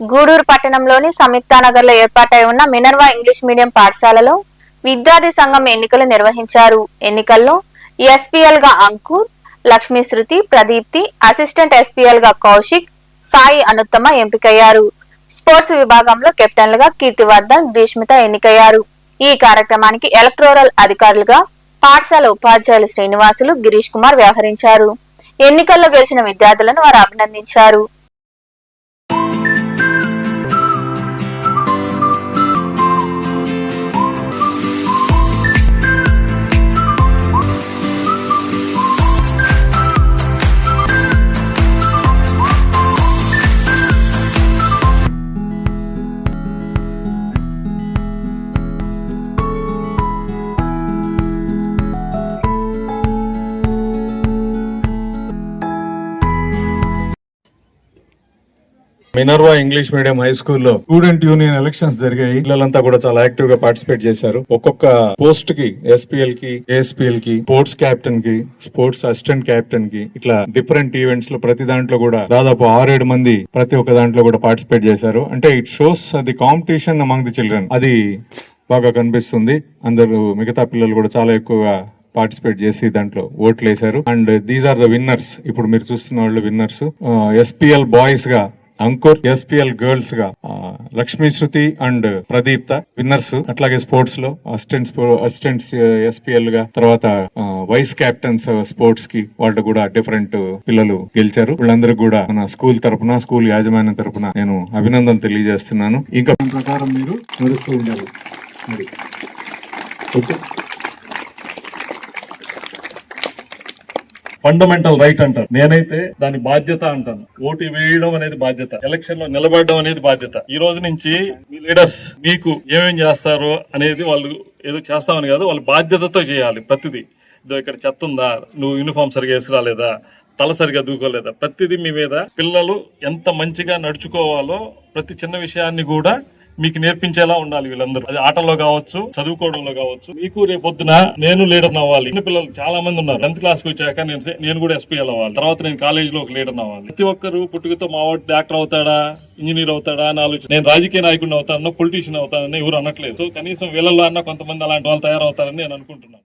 గూడూరు పట్టణంలోని సంయుక్తానగర్లో ఏర్పాటై ఉన్న మినర్వా ఇంగ్లీష్ మీడియం పాఠశాలలో విద్యార్థి సంఘం ఎన్నికలు నిర్వహించారు. ఎన్నికల్లో ఎస్పీఎల్గా అంకుర్ లక్ష్మీ శృతి ప్రదీప్తి అసిస్టెంట్ ఎస్పీఎల్గా కౌశిక్ సాయి అనుత్తమ ఎంపికయ్యారు. స్పోర్ట్స్ విభాగంలో కెప్టెన్లుగా కీర్తివర్ధన్ గ్రీష్మిత ఎన్నికయ్యారు. ఈ కార్యక్రమానికి ఎలక్టోరల్ అధికారులుగా పాఠశాల ఉపాధ్యాయులు శ్రీనివాసులు గిరీష్ కుమార్ వ్యవహరించారు. ఎన్నికల్లో గెలిచిన విద్యార్థులను వారు అభినందించారు. మినర్వా ఇంగ్లీష్ మీడియం హై స్కూల్లో స్టూడెంట్ యూనియన్ ఎలక్షన్స్ జరిగాయి. పిల్లలంతా కూడా చాలా యాక్టివ్గా పార్టిసిపేట్ చేశారు. ఒక్కొక్క పోస్ట్కి ఎస్పీఎల్కి ఏఎస్పీఎల్కి స్పోర్ట్స్ క్యాప్టెన్కి స్పోర్ట్స్ అసిస్టెంట్ క్యాప్టెన్కి ఇట్లా డిఫరెంట్ ఈవెంట్స్లో ప్రతి దాంట్లో కూడా దాదాపు ఆరేడు మంది ప్రతి ఒక్క దాంట్లో కూడా పార్టిసిపేట్ చేశారు. అంటే it shows the competition among the children అది బాగా కనిపిస్తుంది. అందరూ మిగతా పిల్లలు కూడా చాలా ఎక్కువగా పార్టిసిపేట్ చేసి దాంట్లో ఓట్లు వేశారు and these are the winners ఇప్పుడు మీరు చూస్తున్న వాళ్ళు విన్నర్స్ ఎస్పీఎల్ బాయ్స్గా అంకుర్ ఎస్పీఎల్ గర్ల్స్గా లక్ష్మీ శృతి అండ్ ప్రదీప్త విన్నర్స్ అట్లాగే స్పోర్ట్స్లో అసిస్టెంట్స్ అసిస్టెంట్స్ ఎస్పీఎల్గా తర్వాత వైస్ కెప్టెన్స్ స్పోర్ట్స్కి వాళ్ళు కూడా డిఫరెంట్ పిల్లలు గెలిచారు. వీళ్ళందరూ కూడా మన స్కూల్ తరపున స్కూల్ యాజమాన్యం తరపున నేను అభినందన తెలియజేస్తున్నాను. ఇంకా ప్రకారం మీరు నడుస్తూ ఉండాలి. మరి. ఓకే. ఫండమెంటల్ రైట్ అంటారు. నేనైతే దాని బాధ్యత అంటాను. ఓటు వేయడం అనేది బాధ్యత. ఎలక్షన్లో నిలబడడం అనేది బాధ్యత. ఈ రోజు నుంచి మీ లీడర్స్ మీకు ఏమేం చేస్తారు అనేది వాళ్ళు ఏదో చేస్తామని కాదు వాళ్ళు బాధ్యతతో చేయాలి ప్రతిదీ. ఇదో ఇక్కడ చెత్త ఉందా? నువ్వు యూనిఫామ్ సరిగా వేసుకురాలేదా? తల సరిగా దూకోలేదా? ప్రతిదీ మీ మీద పిల్లలు ఎంత మంచిగా నడుచుకోవాలో ప్రతి చిన్న విషయాన్ని కూడా మీకు నేర్పించేలా ఉండాలి వీళ్ళందరూ. అది ఆటల్లో కావచ్చు చదువుకోవడంలో కావచ్చు. మీకు రేపు పొద్దున నేను లీడర్ అవ్వాలి. చిన్న పిల్లలు చాలా మంది ఉన్నారు. టెన్త్ క్లాస్కి వచ్చాక నేను నేను కూడా ఎస్పీఎల్ అవ్వాలి. తర్వాత నేను కాలేజ్లో ఒక లీడర్ అవ్వాలి. ప్రతి ఒక్కరు పుట్టుకతో మా వాడు డాక్టర్ అవుతాడా ఇంజనీర్ అవుతాడా అని ఆలోచన నేను రాజకీయ నాయకుడిని అవుతానో పొలిటీషియన్ అవుతానని ఎవరు అనట్లేదు. సో కనీసం వీళ్ళలో అన్న కొంతమంది అలాంటి వాళ్ళు తయారవుతారని నేను అనుకుంటున్నాను.